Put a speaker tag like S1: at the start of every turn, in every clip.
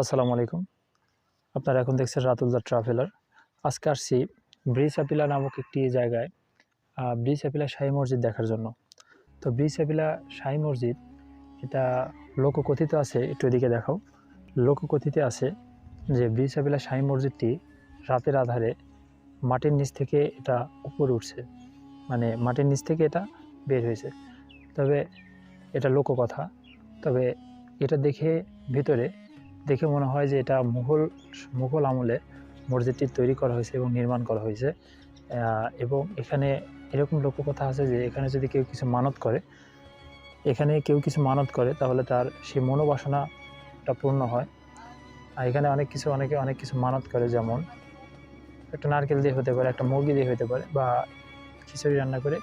S1: আসসালামু আলাইকুম। আপনারা এখন দেখছেন রাতুল দ্য ট্রাভেলার। আজকে আসছি ব্রিজ অ্যাপিলা নামক একটি জায়গায় ব্রিজ অ্যাপিলা শাহী মসজিদ দেখার জন্য। তো ব্রিজ অ্যাপিলা শাহী মসজিদ, এটা লোককথিত আছে, একটু এদিকে দেখাও। লোককথিতে আছে যে ব্রিজ অ্যাপিলা শাহী মসজিদটি রাতের আধারে মাটির নিচ থেকে এটা উপরে উঠছে। মানে মাটির নিচ থেকে এটা বের হয়েছে। তবে এটা লোককথা। তবে এটা দেখে ভিতরে দেখে মনে হয় যে এটা মুঘল মুঘল আমলে মসজিদটি তৈরি করা হয়েছে এবং নির্মাণ করা হয়েছে। এবং এখানে এরকম লোককথা আছে যে এখানে যদি কেউ কিছু মানত করে, এখানে কেউ কিছু মানত করে, তাহলে তার সেই মনোবাসনাটা পূর্ণ হয়। আর এখানে অনেক কিছু, অনেকে অনেক কিছু মানত করে, যেমন একটা নারকেল দিয়ে হতে পারে, একটা মুরগি দিয়ে হতে পারে, বা খিচুড়ি রান্না করে,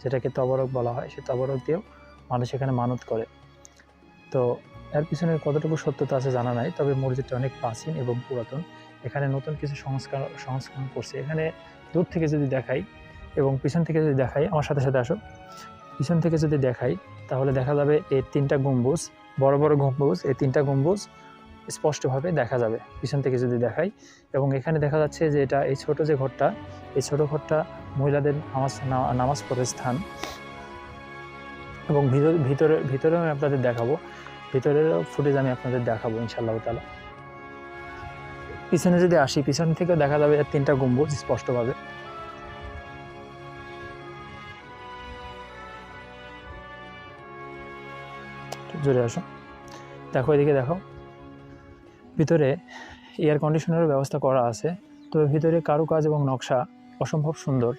S1: যেটাকে তবরক বলা হয়, সেই তবরক দিয়েও মানুষ এখানে মানত করে। তো এর পিছনে কতটুকু সত্যতা আছে জানা নাই, তবে মসজিদটা অনেক প্রাচীন এবং পুরাতন। এখানে নতুন কিছু সংস্কার, সংস্করণ করছে। এখানে দূর থেকে যদি দেখাই এবং পিছন থেকে যদি দেখাই, আমার সাথে সাথে আসো। পিছন থেকে যদি দেখাই, তাহলে দেখা যাবে এই তিনটা গম্বুজ, বড় বড় গম্বুজ, এই তিনটা গম্বুজ স্পষ্টভাবে দেখা যাবে পিছন থেকে যদি দেখাই। এবং এখানে দেখা যাচ্ছে যে এটা, এই ছোট যে ঘরটা, এই ছোট ঘরটা মহিলাদের নামাজ নামাজ পড়ার স্থান। এবং ভিতর, ভিতরে, ভিতরেও আমি আপনাদের দেখাবো। ভিতরের ফুটেজ আমি আপনাদের দেখাবো ইনশাল্লাহ তালা পিছনে যদি আসি, পিছন থেকে দেখা যাবে তিনটা গম্বুজ স্পষ্টভাবে। জোরে আসো। দেখো এদিকে দেখো। ভিতরে এয়ার কন্ডিশনারের ব্যবস্থা করা আছে। তবে ভিতরে কারুকাজ এবং নকশা অসম্ভব সুন্দর।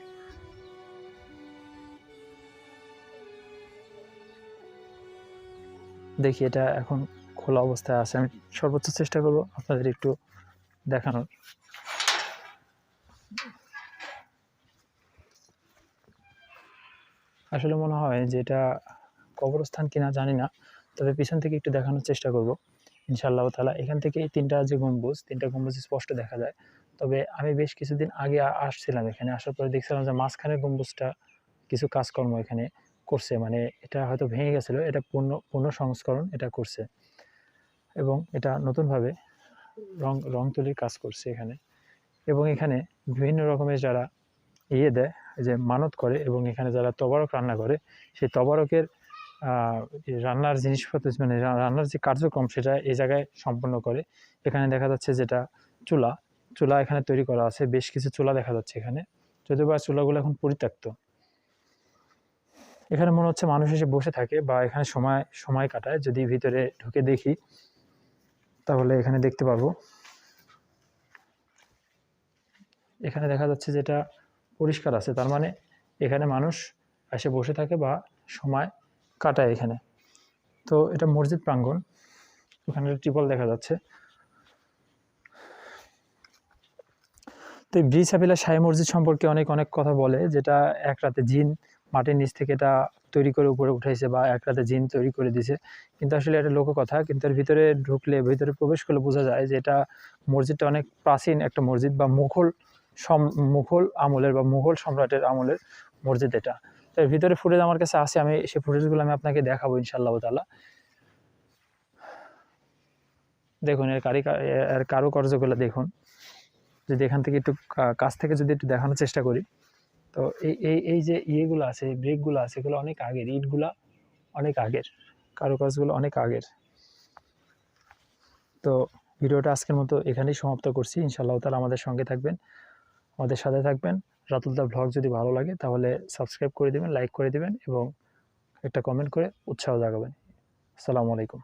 S1: দেখি এটা এখন খোলা অবস্থায় আছে। আমি সর্বোচ্চ চেষ্টা করব আপনাদের একটু দেখানোর। আসলে মনে হয় যে এটা কবরস্থান কিনা জানি না, তবে পিছন থেকে একটু দেখানোর চেষ্টা করব। ইনশাআল্লাহ তালা এখান থেকে এই তিনটা যে গম্বুজ, তিনটা গম্বুজ স্পষ্ট দেখা যায়। তবে আমি বেশ কিছুদিন আগে আসছিলাম এখানে, আসার পরে দেখছিলাম যে মাঝখানের গম্বুজটা কিছু কাজকর্ম এখানে করছে মানে এটা হয়তো ভেঙে গেছিল, এটা পূর্ণ পূর্ণ সংস্করণ এটা করছে। এবং এটা নতুনভাবে রং রং তুলির কাজ করছে এখানে। এবং এখানে বিভিন্ন রকমের যারা ইয়ে দেয়, যে মানত করে, এবং এখানে যারা তবারক রান্না করে, সেই তবারকের রান্নার জিনিসপত্র মানে রান্নার যে কার্যক্রম, সেটা এই জায়গায় সম্পন্ন করে। এখানে দেখা যাচ্ছে যেটা চুলা চুলা এখানে তৈরি করা আছে, বেশ কিছু চুলা দেখা যাচ্ছে এখানে। যদিও বা চুলাগুলো এখন পরিত্যক্ত। এখানে মনে হচ্ছে মানুষ এসে বসে থাকে বা এখানে সময় সময় কাটায়। যদি ভিতরে ঢুকে দেখি, তাহলে এখানে দেখতে পারব। এখানে দেখা যাচ্ছে যেটা পরিষ্কার আছে, তার মানে এখানে মানুষ এসে বসে থাকে বা সময় কাটায় এখানে। তো এটা মসজিদ প্রাঙ্গণ ওখানে টিপল দেখা যাচ্ছে। তো এই ব্রিজ হাবিলা শাহী মসজিদ সম্পর্কে অনেক অনেক কথা বলে, যেটা এক রাতে জিন মাটির নিচ থেকে এটা তৈরি করে উপরে উঠাইছে বা এক রাতে জিন তৈরি করে দিছে। কিন্তু আসলে এটা লোক কথা, কিন্তু এর ভিতরে ঢুকলে, ভিতরে প্রবেশ করলে বোঝা যায় যে এটা মসজিদটা অনেক প্রাচীন একটা মসজিদ বা মুঘল সম, মুঘল আমলের বা মুঘল সম্রাটের আমলের মসজিদ এটা। তো এর ভিতরে ফুটেজ আমার কাছে আছে, আমি সেই ফুটেজগুলো আমি আপনাকে দেখাবো ইনশাআল্লাহ তাআলা। দেখুন, এর কারি এর কারুকার্যগুলো দেখুন। যদি এখান থেকে একটু কাছ থেকে যদি একটু দেখানোর চেষ্টা করি। তো এই এই এই যে ইয়েগুলো আছে ব্রেকগুলো আছে, এগুলো অনেক আগের, ইটগুলা অনেক আগের, কারুকাজগুলো অনেক আগের। তো ভিডিওটা আজকের মতো এখানেই সমাপ্ত করছি। ইনশাআল্লাহ তালা আমাদের সঙ্গে থাকবেন, আমাদের সাথে থাকবেন। রাতুলদা ব্লগ যদি ভালো লাগে তাহলে সাবস্ক্রাইব করে দিবেন লাইক করে দিবেন এবং একটা কমেন্ট করে উৎসাহ জাগাবেন। আসসালামু আলাইকুম।